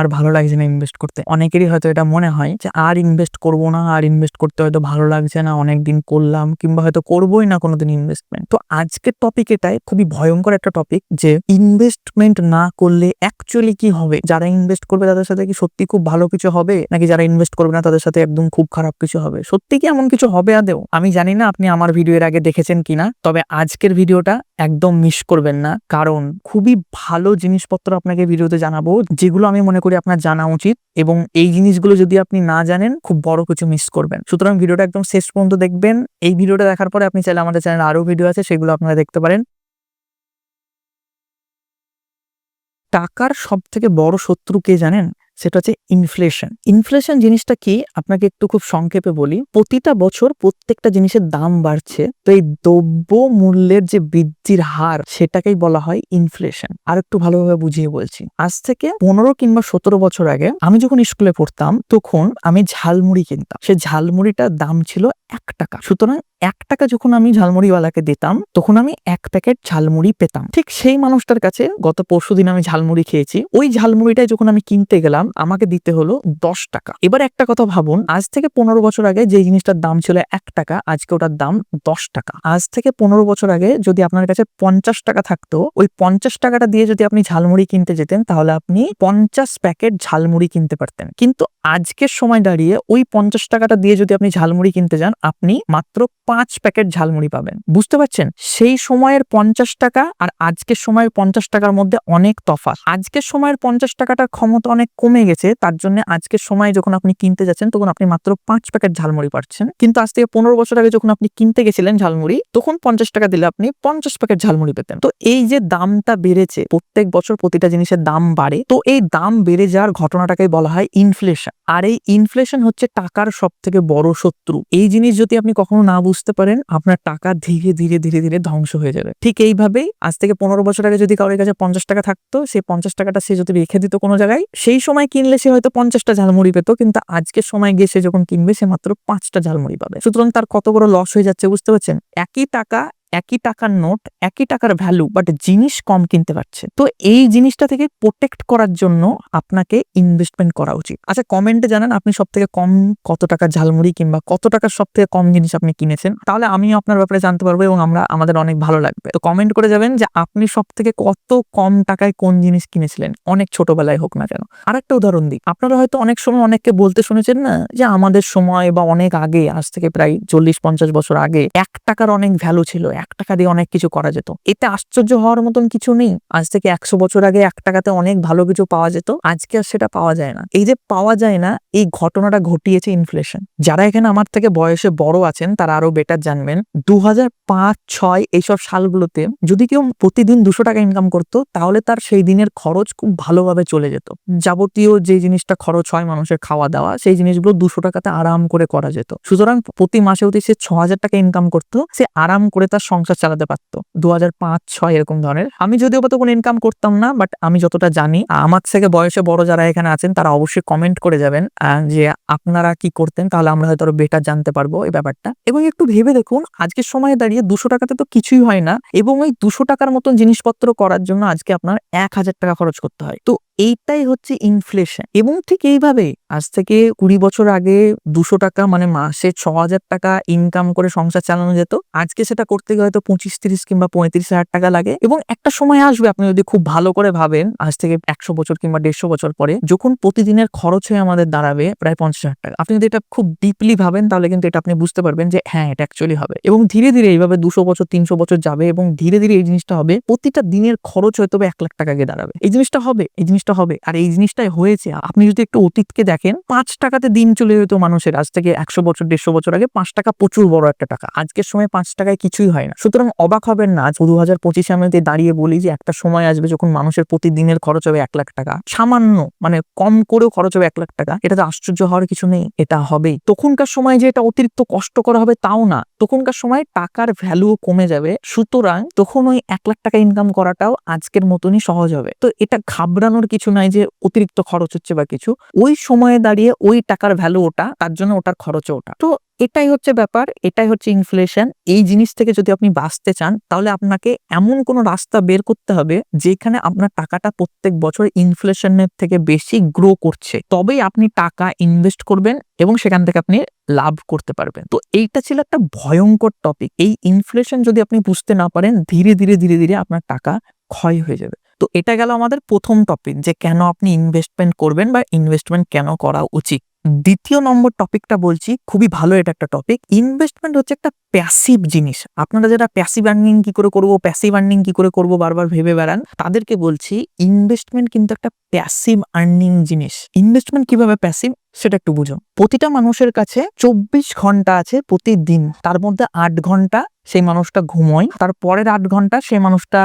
আর ভালো লাগছে না ইনভেস্ট করতে। অনেকেরই হয়তো এটা মনে হয় যে আর ইনভেস্ট করব না, আর ইনভেস্ট করতে হয়তো ভালো লাগছে না, অনেকদিন করলাম কিংবা হয়তো করবোই না কোনোদিন ইনভেস্টমেন্ট তো আজকের টপিক এটাই, খুবই ভয়ঙ্কর একটা টপিক যে ইনভেস্টমেন্ট না করলে অ্যাকচুয়ালি কি হবে? যারা ইনভেস্ট করবে তাদের সাথে কি সত্যি খুব ভালো কিছু হবে? নাকি যারা ইনভেস্ট করবে না তাদের সাথে একদম খুব খারাপ কিছু হবে? সত্যি কি এমন কিছু হবে আদেও আমি জানি না আপনি আমার ভিডিও এর আগে দেখেছেন কিনা, তবে আজকের ভিডিওটা একদম মিস করবেন না। কারণ খুবই ভালো জিনিসপত্র আপনাকে ভিডিওতে জানাব, যেগুলো আমি মনে করি আপনার জানা উচিত এবং এই জিনিসগুলো যদি আপনি না জানেন, খুব বড় কিছু মিস করবেন। সুতরাং ভিডিওটা একদম শেষ পর্যন্ত দেখবেন। এই ভিডিওটা দেখার পরে আপনি চাইলে আমাদের চ্যানেল আরও ভিডিও আছে, সেগুলো আপনারা দেখতে পারেন। টাকার সব থেকে বড় শত্রু কে জানেন? সেটা হচ্ছে ইনফ্লেশন ইনফ্লেশন জিনিসটা কি? আপনাকে একটু খুব সংক্ষেপে বলি। প্রতিটা বছর প্রত্যেকটা জিনিসের দাম বাড়ছে। তো এই দ্রব্য মূল্যের যে বৃদ্ধির হার, সেটাকেই বলা হয় ইনফ্লেশন আর একটু ভালোভাবে বুঝিয়ে বলছি। আজ থেকে পনেরো কিংবা সতেরো বছর আগে আমি যখন স্কুলে পড়তাম, তখন আমি ঝালমুড়ি কিনতাম। সে ঝালমুড়িটার দাম ছিল এক টাকা। সুতরাং এক টাকা যখন আমি ঝালমুড়িওয়ালাকে দিতাম, তখন আমি এক প্যাকেট ঝালমুড়ি পেতাম। ঠিক সেই মানুষটার কাছে গত পরশু দিন আমি ঝালমুড়ি খেয়েছি। ওই ঝালমুড়িটাই যখন আমি কিনতে গেলাম, আমাকে দিতে হলো দশ টাকা। এবার একটা কথা ভাবুন, আজ থেকে পনেরো বছর আগে যে জিনিসটার দাম ছিল এক টাকা, আজকে ওটার দাম দশ টাকা। আজ থেকে পনেরো বছর আগে যদি আপনার কাছে পঞ্চাশ টাকা থাকতো, ওই পঞ্চাশ টাকাটা দিয়ে যদি আপনি ঝালমুড়ি কিনতে যেতেন, তাহলে আপনি পঞ্চাশ প্যাকেট ঝালমুড়ি কিনতে পারতেন। কিন্তু আজকের সময় দাঁড়িয়ে ওই পঞ্চাশ টাকাটা দিয়ে যদি আপনি ঝালমুড়ি কিনতে যান, আপনি মাত্র পাঁচ প্যাকেট ঝালমুড়ি পাবেন। বুঝতে পারছেন? সেই সময়ের পঞ্চাশ টাকা আর আজকের সময়ের পঞ্চাশ টাকার মধ্যে অনেক তফাৎ। আজকের সময়ের পঞ্চাশ টাকাটার ক্ষমতা অনেক কমে গেছে, তার জন্য আজকের সময় যখন আপনি কিনতে যাচ্ছেন, তখন আপনি মাত্র পাঁচ প্যাকেট ঝালমুড়ি পাচ্ছেন। কিন্তু আজ থেকে পনেরো বছর আগে যখন আপনি কিনতে গেছিলেন ঝালমুড়ি, তখন পঞ্চাশ টাকা দিলে আপনি পঞ্চাশ প্যাকেট ঝালমুড়ি পেতেন। তো এই যে দামটা বেড়েছে, প্রত্যেক বছর প্রতিটা জিনিসের দাম বাড়ে, তো এই দাম বেড়ে যাওয়ার ঘটনাটাকে বলা হয় ইনফ্লেশন আর এই ইনফ্লেশন হচ্ছে টাকার সব থেকে বড় শত্রু। এই জিনিস যদি আপনি কখনো না বুঝতে পারেন, আপনার টাকা ধীরে ধীরে ধীরে ধীরে ধ্বংস হয়ে যাবে। ঠিক এইভাবেই আজ থেকে পনেরো বছর আগে যদি কারোর কাছে পঞ্চাশ টাকা থাকতো, সেই পঞ্চাশ টাকাটা সে যদি রেখে দিত কোনো জায়গায়, সেই সময় কিনলে সে হয়তো পঞ্চাশটা ঝালমুড়ি পেত, কিন্তু আজকের সময় গিয়ে সে যখন কিনবে, সে মাত্র পাঁচটা ঝালমুড়ি পাবে। সুতরাং তার কত বড় লস হয়ে যাচ্ছে, বুঝতে পারছেন? একই টাকা একই টাকার নোট, একই টাকার ভ্যালু বাট জিনিস কম কিনতে পারছে। তো এই জিনিসটা থেকে প্রোটেক্ট করার জন্য আপনাকে ইনভেস্টমেন্ট করা উচিত। আচ্ছা কমেন্টে জানান আপনি সব থেকে কম কত টাকা ঝালমুড়ি কিংবা কত টাকার সব থেকে কম জিনিস আপনি কিনেছেন। তাহলে আমিও আপনার ব্যাপারে জানতে পারব এবং আমরা, আমাদের অনেক ভালো লাগবে। তো কমেন্ট করে যাবেন যে আপনি সব থেকে কত কম টাকায় কোন জিনিস কিনেছিলেন, অনেক ছোটবেলায় হোক না কেন। আর একটা উদাহরণ দিই। আপনারা হয়তো অনেক সময় অনেককে বলতে শুনেছেন না যে আমাদের সময় বা অনেক আগে, আজ থেকে প্রায় চল্লিশ পঞ্চাশ বছর আগে, এক টাকার অনেক ভ্যালু ছিল এক টাকা দিয়ে অনেক কিছু করা যেত। এতে আশ্চর্য হওয়ার মতন কিছু নেই। আজ থেকে একশো বছর আগে এক টাকাতে অনেক ভালো কিছু পাওয়া যেত। আজকে আর সেটা পাওয়া যায় না। এই যে পাওয়া যায় না, এই ঘটনাটা ঘটিয়েছে ইনফ্লেশন যারা এখানে আমার থেকে বয়সে বড় আছেন, তারা আরও বেটার জানবেন। দু হাজার পাঁচ ছয় এইসব সালগুলোতে যদি কেউ প্রতিদিন দুশো টাকা ইনকাম করতো, তাহলে তার সেই দিনের খরচ খুব ভালোভাবে চলে যেত। যাবতীয় যে জিনিসটা খরচ হয় মানুষের খাওয়া দাওয়া সেই জিনিসগুলো দুশো টাকাতে আরাম করে করা যেত। সুতরাং প্রতি মাসে অতি সে ছ হাজার টাকা ইনকাম করতো, সে আরাম করে তার সংসার চালাতে পারতো। দু হাজার পাঁচ ছয় এরকম ধরনের। আমি যদিও বা তখন ইনকাম করতাম না বাট আমি যতটা জানি আমার থেকে বয়সে বড় যারা এখানে আছেন, তারা অবশ্যই কমেন্ট করে যাবেন যে আপনারা কি করতেন, তাহলে আমরা হয়তো বেটার জানতে পারব এই ব্যাপারটা। এবং একটু ভেবে দেখুন, আজকের সময়ে দাঁড়িয়ে দুশো টাকাতে তো কিছুই হয় না, এবং ওই দুশো টাকার মতন জিনিসপত্র করার জন্য আজকে আপনার এক হাজার টাকা খরচ করতে হয়। তো এইটাই হচ্ছে ইনফ্লেশন এবং ঠিক এইভাবে আজ থেকে কুড়ি বছর আগে দুশো টাকা মানে মাসে ছ হাজার টাকা ইনকাম করে সংসার চালানো যেত, আজকে সেটা করতে গেলে হয়তো পঁচিশ তিরিশ কিংবা পঁয়ত্রিশ হাজার টাকা লাগে। এবং একটা সময় আসবে, আপনি যদি খুব ভালো করে ভাবেন, আজ থেকে একশো বছর কিংবা দেড়শো বছর পরে, যখন প্রতিদিনের খরচ হয়ে আমাদের দাঁড়াবে প্রায় পঞ্চাশ হাজার টাকা। আপনি যদি এটা খুব ডিপলি ভাবেন, তাহলে কিন্তু এটা আপনি বুঝতে পারবেন যে হ্যাঁ এটা অ্যাকচুয়ালি হবে। এবং ধীরে ধীরে এইভাবে দুশো বছর, তিনশো বছর যাবে এবং ধীরে ধীরে এই জিনিসটা হবে, প্রতিটা দিনের খরচ হয়তো এক লাখ টাকা গিয়ে দাঁড়াবে। এই জিনিসটা হবে, এই জিনিসটা হবে। আর এই জিনিসটাই হয়েছে। আপনি যদি একটু অতীতকে দেখেন, পাঁচ টাকাতে দিন চলে যেত মানুষের। আজ থেকে একশো বছর, দেড়শো বছর আগে পাঁচ টাকা প্রচুর বড় একটা টাকা। আজকের সময় পাঁচ টাকায় কিছুই হয় না। সুতরাং অবাক হবেন না দু হাজার পঁচিশে আমি দাঁড়িয়ে বলি যে একটা সময় আসবে যখন মানুষের প্রতিদিনের খরচ হবে এক লাখ টাকা। সামান্য মানে কম করেও খরচ হবে এক লাখ টাকা। এটা তো আশ্চর্য হওয়ার কিছু নেই। এটা হবেই তখনকার সময় যে এটা অতিরিক্ত কষ্ট করা হবে তাও না। তখনকার সময় টাকার ভ্যালু কমে যাবে। সুতরাং তখন ওই এক লাখ টাকা ইনকাম করাটাও আজকের মতনই সহজ হবে। তো এটা ঘাবড়ানোর কিছু নাই যে অতিরিক্ত খরচ হচ্ছে বা কিছু, ওই সময়ে দাঁড়িয়ে ওই টাকার ভ্যালু ওটা, তার জন্য ওটার খরচও ওটা। তো এটাই হচ্ছে ব্যাপার, এটাই হচ্ছে ইনফ্লেশন এই জিনিস থেকে যদি আপনি বাঁচতে চান, তাহলে আপনাকে এমন কোনো রাস্তা বের করতে হবে, যেখানে আপনার টাকাটা প্রত্যেক বছর ইনফ্লেশনের থেকে বেশি গ্রো করছে। তবেই আপনি টাকা ইনভেস্ট করবেন এবং সেখান থেকে আপনি লাভ করতে পারবেন। তো এইটা ছিল একটা ভয়ঙ্কর টপিক এই ইনফ্লেশন যদি আপনি বুঝতে না পারেন, ধীরে ধীরে ধীরে ধীরে আপনার টাকা ক্ষয় হয়ে যাবে। তো এটা গেল আমাদের প্রথম টপিক যে কেন আপনি ইনভেস্টমেন্ট করবেন বা ইনভেস্টমেন্ট কেন করা উচিত? দ্বিতীয় নম্বর টপিকটা বলছি, খুবই ভালো এটা একটা টপিক ইনভেস্টমেন্ট হচ্ছে একটা প্যাসিভ জিনিস। আপনারা যারা প্যাসিভ আর্নিং কি করে করব প্যাসিভ আর্নিং কি করে করব বারবার ভেবে বেড়ান, তাদেরকে বলছি ইনভেস্টমেন্ট কিন্তু একটা প্যাসিভ আর্নিং জিনিস। ইনভেস্টমেন্ট কীভাবে প্যাসিভ সেটা একটু বুঝো প্রতিটা মানুষের কাছে চব্বিশ ঘণ্টা আছে প্রতিদিন, তার মধ্যে আট ঘণ্টা সেই মানুষটা ঘুমোয়, তার পরের আট ঘণ্টা সেই মানুষটা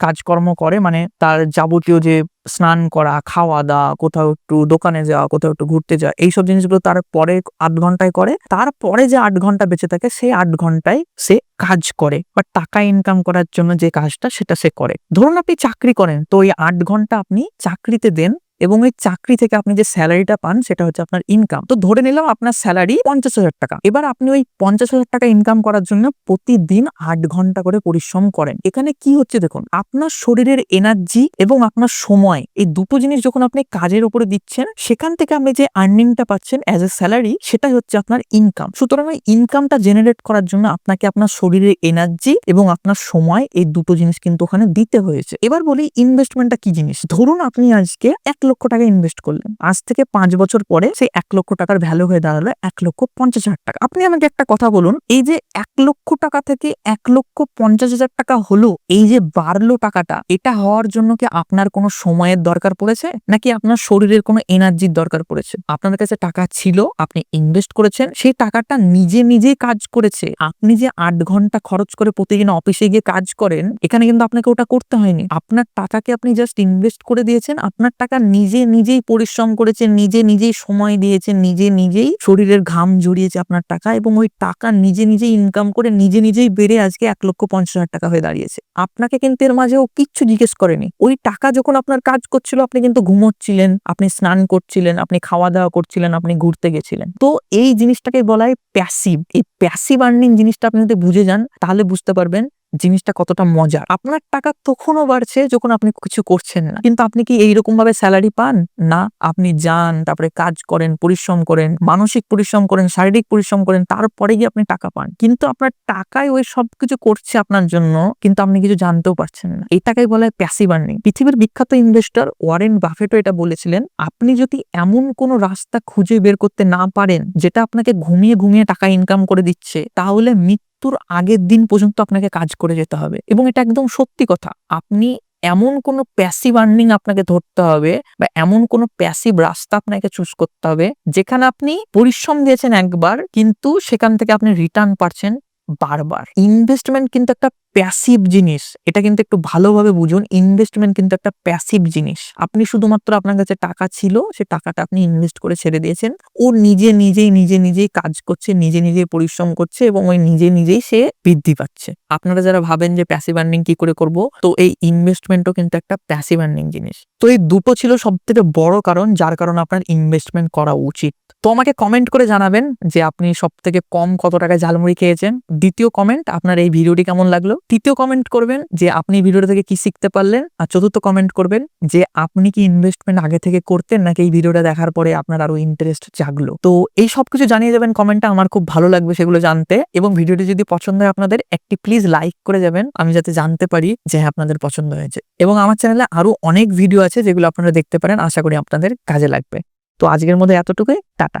কাজকর্ম করে মানে তার যাবতীয় যে স্নান করা খাওয়া দাওয়া কোথাও একটু দোকানে যাওয়া, কোথাও একটু ঘুরতে যাওয়া, এইসব জিনিসগুলো তার পরে আধ ঘন্টায় করে। তারপরে যে আট ঘণ্টা বেঁচে থাকে সে আট ঘন্টায় সে কাজ করে বা টাকা ইনকাম করার জন্য যে কাজটা, সেটা সে করে। ধরুন আপনি চাকরি করেন, তো এই আট ঘণ্টা আপনি চাকরিতে দেন এবং ওই চাকরি থেকে আপনি যে স্যালারিটা পান, সেটা হচ্ছে আপনার ইনকাম তো ধরে নিলাম আপনার স্যালারি পঞ্চাশ হাজার টাকা। এবার আপনি ওই পঞ্চাশ হাজার টাকা ইনকাম করার জন্য প্রতিদিন আট ঘণ্টা করে পরিশ্রম করেন। এখানে কি হচ্ছে দেখুন, আপনার শরীরের এনার্জি এবং আপনার সময়, এই দুটো জিনিস যখন আপনি কাজের উপরে দিচ্ছেন, সেখান থেকে আপনি যে আর্নিংটা পাচ্ছেন অ্যাজ এ স্যালারি সেটাই হচ্ছে আপনার ইনকাম সুতরাং ওই ইনকামটা জেনারেট করার জন্য আপনাকে আপনার শরীরের এনার্জি এবং আপনার সময়, এই দুটো জিনিস কিন্তু ওখানে দিতে হয়েছে। এবার বলি ইনভেস্টমেন্টটা কি জিনিস? ধরুন আপনি আজকে এক লক্ষ টাকা ইনভেস্ট করলেন। আজ থেকে পাঁচ বছর পরে সেই এক লক্ষ টাকার ভ্যালু হয়ে দাঁড়াল এক লক্ষ পঞ্চাশ হাজার টাকা। আপনি আমাকে একটা কথা বলুন, এই যে এক লক্ষ টাকা থেকে এক লক্ষ পঞ্চাশ হাজার টাকা হলো, এই যে বাড়লো টাকাটা, এটা হওয়ার জন্য কি আপনার কোনো সময়ের দরকার পড়েছে? নাকি আপনার শরীরের কোনো এনার্জির দরকার পড়েছে? আপনার কাছে টাকা ছিল, আপনি ইনভেস্ট করেছেন, সেই টাকাটা নিজে নিজেই কাজ করেছে। আপনি যে আট ঘণ্টা খরচ করে প্রতিদিন অফিসে গিয়ে কাজ করেন, এখানে কিন্তু আপনাকে ওটা করতে হয়নি। আপনার টাকাকে আপনি জাস্ট ইনভেস্ট করে দিয়েছেন, আপনার টাকা নিজে নিজেই পরিশ্রম করেছেন, নিজে নিজেই সময় দিয়েছেন, নিজে নিজেই শরীরের ঘাম জড়িয়েছে আপনার টাকা এবং ওই টাকা নিজে নিজেই ইনকাম করে নিজে নিজেই বেড়ে আজকে এক লক্ষ পঞ্চাশ হাজার টাকা হয়ে দাঁড়িয়েছে। আপনাকে কিন্তু এর মাঝে ও কিচ্ছু জিজ্ঞেস করেনি। ওই টাকা যখন আপনার কাজ করছিল, আপনি কিন্তু ঘুমোচ্ছিলেন, আপনি স্নান করছিলেন, আপনি খাওয়া দাওয়া করছিলেন, আপনি ঘুরতে গেছিলেন। তো এই জিনিসটাকে বলা হয় প্যাসিভ এই প্যাসিভ আর্নিং জিনিসটা আপনি যদি বুঝে যান, তাহলে বুঝতে পারবেন জিনিসটা কতটা মজার। আপনার টাকা তখনও বাড়ছে যখন আপনি কিছু করছেন না। কিন্তু আপনি কি এইরকম ভাবে স্যালারি পান? না, আপনি যান, তারপরে কাজ করেন, পরিশ্রম করেন, মানসিক পরিশ্রম করেন, শারীরিক পরিশ্রম করেন, তারপরে গিয়ে আপনি টাকা পান। কিন্তু আপনার টাকায় ওই সব কিছু করছে আপনার জন্য, কিন্তু আপনি কিছু জানতেও পারছেন না। এই টাকাই বলা হয় প্যাসিভ আর্নিং পৃথিবীর বিখ্যাত ইনভেস্টর ওয়ারেন বাফেটও এটা বলেছিলেন, আপনি যদি এমন কোনো রাস্তা খুঁজে বের করতে না পারেন, যেটা আপনাকে ঘুমিয়ে ঘুমিয়ে টাকা ইনকাম করে দিচ্ছে, তাহলে মৃত্যুর আগের দিন পর্যন্ত আপনাকে কাজ করে যেতে হবে। এবং এটা একদম সত্যি কথা। আপনি এমন কোনো প্যাসিভ আর্নিং আপনাকে ধরতে হবে বা এমন কোনো প্যাসিভ রাস্তা আপনাকে চুজ করতে হবে যেখানে আপনি পরিশ্রম দিয়েছেন একবার, কিন্তু সেখান থেকে আপনি রিটার্ন পাচ্ছেন বারবার। ইনভেস্টমেন্ট কিন্তু একটা প্যাসিভ জিনিস, এটা কিন্তু একটু ভালোভাবে বুঝুন ইনভেস্টমেন্ট কিন্তু একটা প্যাসিভ জিনিস। আপনি শুধুমাত্র আপনার কাছে টাকা ছিল, সে টাকাটা আপনি ইনভেস্ট করে ছেড়ে দিয়েছেন। ও নিজে নিজেই নিজে নিজেই কাজ করছে, নিজে নিজেই পরিশ্রম করছে এবং ওই নিজে নিজেই সে বৃদ্ধি পাচ্ছে। আপনারা যারা ভাবেন যে প্যাসিভ আর্নিং কি করে করব, তো এই ইনভেস্টমেন্টও কিন্তু একটা প্যাসিভ আর্নিং জিনিস। তো এই দুটো ছিল সব থেকে বড় কারণ, যার কারণে আপনার ইনভেস্টমেন্ট করা উচিত। তো আমাকে কমেন্ট করে জানাবেন যে আপনি সব থেকে কম কত টাকায় ঝালমুড়ি খেয়েছেন। দ্বিতীয় কমেন্ট আপনার এই ভিডিওটি কেমন লাগল? তৃতীয় কমেন্ট করবেন যে আপনি ভিডিওটা থেকে কি শিখতে পারলেন? আর চতুর্থ কমেন্ট করবেন যে আপনি কি ইনভেস্টমেন্ট আগে থেকে করতেন নাকি এই ভিডিওটা দেখার পরে আপনার আরও ইন্টারেস্ট জাগলো? তো এই সব কিছু জানিয়ে যাবেন কমেন্টটা আমার খুব ভালো লাগবে সেগুলো জানতে। এবং ভিডিওটি যদি পছন্দ হয় আপনাদের, একটি প্লিজ লাইক করে যাবেন আমি যাতে জানতে পারি যে হ্যাঁ আপনাদের পছন্দ হয়েছে। এবং আমার চ্যানেলে আরও অনেক ভিডিও আছে যেগুলো আপনারা দেখতে পারেন, আশা করি আপনাদের কাজে লাগবে। তো আজকের মধ্যে এতটুকুই, টাটা।